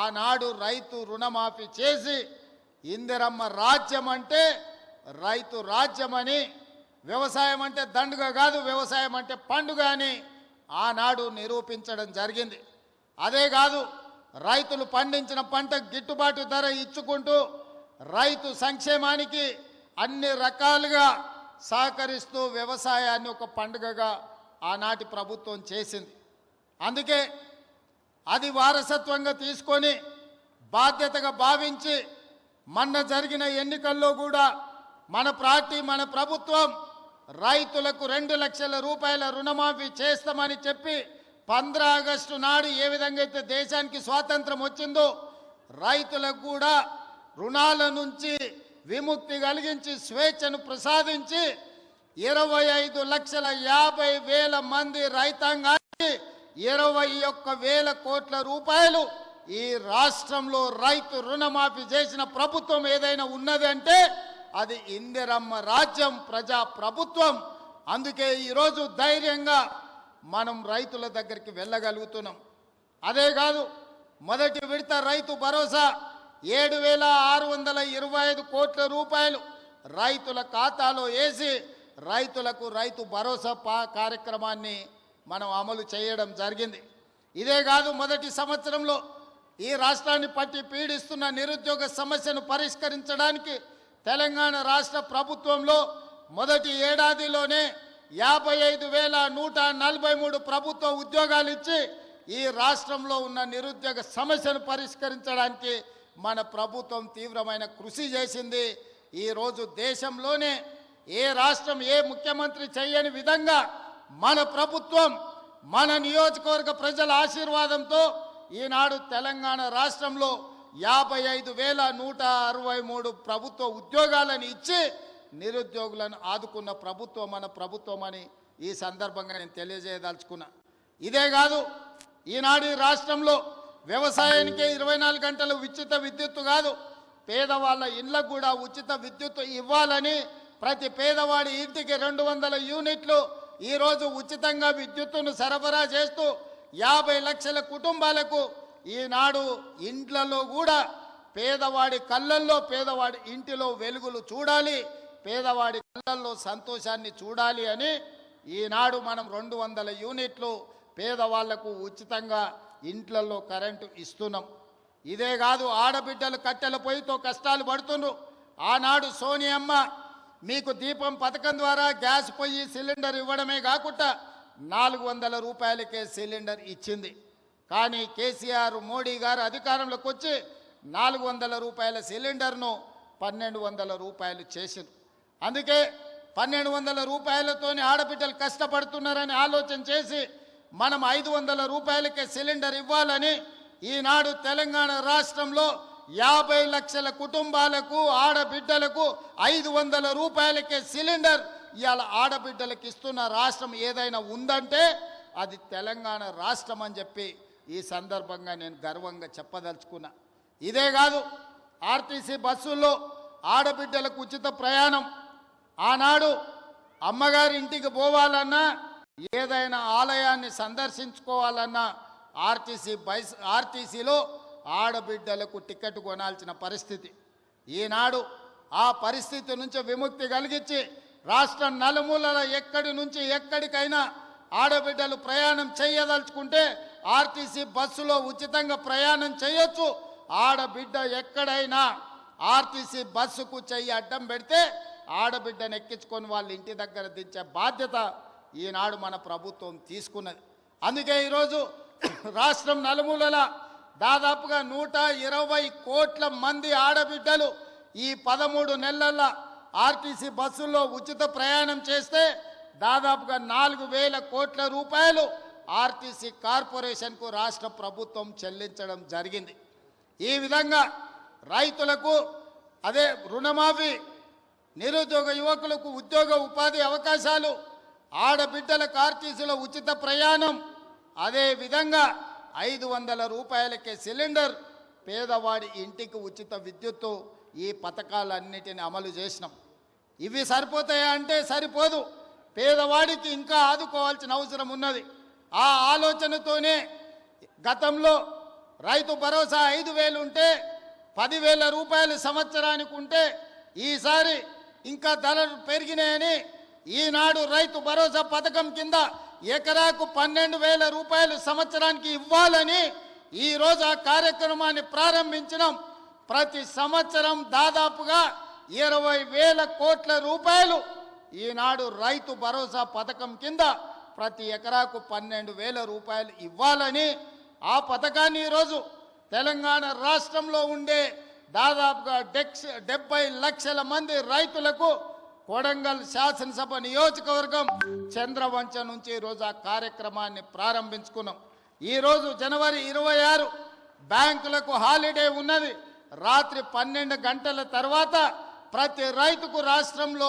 ఆనాడు రైతు రుణమాఫీ చేసి ఇందిరమ్మ రాజ్యం అంటే రైతు రాజ్యమని వ్యవసాయం అంటే దండుగ కాదు వ్యవసాయం అంటే పండుగ అని ఆనాడు నిరూపించడం జరిగింది. అదే కాదు రైతులు పండించిన పంట గిట్టుబాటు ధర ఇచ్చుకుంటూ రైతు సంక్షేమానికి అన్ని రకాలుగా సహకరిస్తూ వ్యవసాయాన్ని ఒక పండుగగా ఆనాటి ప్రభుత్వం చేసింది. అందుకే అది వారసత్వంగా తీసుకొని బాధ్యతగా భావించి మొన్న జరిగిన ఎన్నికల్లో కూడా మన పార్టీ మన ప్రభుత్వం రైతులకు రెండు లక్షల రూపాయల రుణమాఫీ చేస్తామని చెప్పి పంద్ర ఆగస్టు నాడు ఏ విధంగా అయితే దేశానికి స్వాతంత్రం వచ్చిందో రైతులకు కూడా రుణాల నుంచి విముక్తి కలిగించి స్వేచ్ఛను ప్రసాదించి ఇరవై ఐదు లక్షల యాభై వేల మంది రైతాంగా ఇరవై ఒక్క వేల కోట్ల రూపాయలు ఈ రాష్ట్రంలో రైతు రుణమాఫీ చేసిన ప్రభుత్వం ఏదైనా ఉన్నది అంటే అది ఇందిరమ్మ రాజ్యం ప్రజా ప్రభుత్వం. అందుకే ఈరోజు ధైర్యంగా మనం రైతుల దగ్గరికి వెళ్ళగలుగుతున్నాం. అదే కాదు మొదటి విడత రైతు భరోసా ఏడు వేల ఆరు వందల ఇరవై ఐదు కోట్ల రూపాయలు రైతుల ఖాతాలో వేసి రైతులకు రైతు భరోసా పా కార్యక్రమాన్ని మనం అమలు చేయడం జరిగింది. ఇదే కాదు మొదటి సంవత్సరంలో ఈ రాష్ట్రాన్ని పట్టి పీడిస్తున్న నిరుద్యోగ సమస్యను పరిష్కరించడానికి తెలంగాణ రాష్ట్ర ప్రభుత్వంలో మొదటి ఏడాదిలోనే యాభై ఐదు వేల నూట నలభై మూడు ప్రభుత్వ ఉద్యోగాలు ఇచ్చి ఈ రాష్ట్రంలో ఉన్న నిరుద్యోగ సమస్యను పరిష్కరించడానికి మన ప్రభుత్వం తీవ్రమైన కృషి చేసింది. ఈరోజు దేశంలోనే ఏ రాష్ట్రం ఏ ముఖ్యమంత్రి చేయని విధంగా మన ప్రభుత్వం మన నియోజకవర్గ ప్రజల ఆశీర్వాదంతో ఈనాడు తెలంగాణ రాష్ట్రంలో యాభై ఐదు వేల నూట అరవై మూడు ప్రభుత్వ ఉద్యోగాలను ఇచ్చి నిరుద్యోగులను ఆదుకున్న ప్రభుత్వం మన ప్రభుత్వం అని ఈ సందర్భంగా నేను తెలియజేయదలుచుకున్నా. ఇదే కాదు ఈనాడు రాష్ట్రంలో వ్యవసాయానికే ఇరవై నాలుగు గంటలు ఉచిత విద్యుత్తు కాదు పేదవాళ్ళ ఇళ్ళకు కూడా ఉచిత విద్యుత్ ఇవ్వాలని ప్రతి పేదవాడి ఇంటికి రెండు వందల యూనిట్లు ఈరోజు ఉచితంగా విద్యుత్తును సరఫరా చేస్తూ యాభై లక్షల కుటుంబాలకు ఈనాడు ఇండ్లలో కూడా పేదవాడి కళ్ళల్లో పేదవాడి ఇంటిలో వెలుగులు చూడాలి పేదవాడి కళ్ళల్లో సంతోషాన్ని చూడాలి అని ఈనాడు మనం రెండు వందల యూనిట్లు పేదవాళ్ళకు ఉచితంగా ఇంట్లలో కరెంటు ఇస్తున్నాం. ఇదే కాదు ఆడబిడ్డలు కట్టెల పొయ్యితో కష్టాలు పడుతుండ్రు. ఆనాడు సోనియమ్మ మీకు దీపం పథకం ద్వారా గ్యాస్ పొయ్యి సిలిండర్ ఇవ్వడమే కాకుండా నాలుగు వందల రూపాయలకే సిలిండర్ ఇచ్చింది. కానీ కేసీఆర్ మోడీ గారు అధికారంలోకి వచ్చి నాలుగు వందల రూపాయల సిలిండర్ను పన్నెండు వందల రూపాయలు చేసింది. అందుకే పన్నెండు వందల రూపాయలతోని ఆడబిడ్డలు కష్టపడుతున్నారని ఆలోచన చేసి మనం ఐదు వందల రూపాయలకే సిలిండర్ ఇవ్వాలని ఈనాడు తెలంగాణ రాష్ట్రంలో యాభై లక్షల కుటుంబాలకు ఆడబిడ్డలకు ఐదు వందల రూపాయలకే సిలిండర్ ఇవాళ ఆడబిడ్డలకు ఇస్తున్న రాష్ట్రం ఏదైనా ఉందంటే అది తెలంగాణ రాష్ట్రం అని చెప్పి ఈ సందర్భంగా నేను గర్వంగా చెప్పదలుచుకున్నా. ఇదే కాదు ఆర్టీసీ బస్సుల్లో ఆడబిడ్డలకు ఉచిత ప్రయాణం. ఆనాడు అమ్మగారి ఇంటికి పోవాలన్నా ఏదైనా ఆలయాన్ని సందర్శించుకోవాలన్నా ఆర్టీసీ బస్ ఆర్టీసీలో ఆడబిడ్డలకు టికెట్ కొనాల్సిన పరిస్థితి. ఈనాడు ఆ పరిస్థితి నుంచి విముక్తి కలిగించి రాష్ట్ర నలుమూలల ఎక్కడి నుంచి ఎక్కడికైనా ఆడబిడ్డలు ప్రయాణం చేయదలుచుకుంటే ఆర్టీసీ బస్సులో ఉచితంగా ప్రయాణం చేయొచ్చు. ఆడబిడ్డ ఎక్కడైనా ఆర్టీసీ బస్సుకు చెయ్యి అడ్డం పెడితే ఆడబిడ్డను ఎక్కించుకొని వాళ్ళ ఇంటి దగ్గర దించే బాధ్యత ఈనాడు మన ప్రభుత్వం తీసుకున్నది. అందుకే ఈరోజు రాష్ట్రం నలుమూలల దాదాపుగా నూట ఇరవై కోట్ల మంది ఆడబిడ్డలు ఈ పదమూడు నెలల ఆర్టీసీ బస్సుల్లో ఉచిత ప్రయాణం చేస్తే దాదాపుగా నాలుగు వేల కోట్ల రూపాయలు ఆర్టీసీ కార్పొరేషన్కు రాష్ట్ర ప్రభుత్వం చెల్లించడం జరిగింది. ఈ విధంగా రైతులకు అదే రుణమాఫీ నిరుద్యోగ యువకులకు ఉద్యోగ ఉపాధి అవకాశాలు ఆడబిడ్డలకు ఆర్టీసీలో ఉచిత ప్రయాణం అదే విధంగా ఐదు వందల రూపాయలకే సిలిండర్ పేదవాడి ఇంటికి ఉచిత విద్యుత్తు ఈ పథకాలన్నిటిని అమలు చేసినాం. ఇవి సరిపోతాయా అంటే సరిపోదు. పేదవాడికి ఇంకా ఆదుకోవాల్సిన అవసరం ఉన్నది. ఆ ఆలోచనతోనే గతంలో రైతు భరోసా ఐదు వేలు ఉంటే పదివేల రూపాయలు సంవత్సరానికి ఉంటే ఈసారి ఇంకా ధరలు పెరిగినాయని ఈనాడు రైతు భరోసా పథకం కింద ఎకరాకు పన్నెండు వేల రూపాయలు సంవత్సరానికి ఇవ్వాలని ఈరోజు ఆ కార్యక్రమాన్ని ప్రారంభించడం ప్రతి సంవత్సరం దాదాపుగా ఇరవై వేల కోట్ల రూపాయలు ఈనాడు రైతు భరోసా పథకం కింద ప్రతి ఎకరాకు పన్నెండు వేల రూపాయలు ఇవ్వాలని ఆ పథకాన్ని ఈరోజు తెలంగాణ రాష్ట్రంలో ఉండే దాదాపుగా డెక్స్ డెబ్బై లక్షల మంది రైతులకు కొడంగల్ శాసనసభ నియోజకవర్గం చంద్రవంచ నుంచి ఈరోజు ఆ కార్యక్రమాన్ని ప్రారంభించుకున్నాం. ఈరోజు జనవరి ఇరవై ఆరు బ్యాంకులకు హాలిడే ఉన్నది. రాత్రి పన్నెండు గంటల తర్వాత ప్రతి రైతుకు రాష్ట్రంలో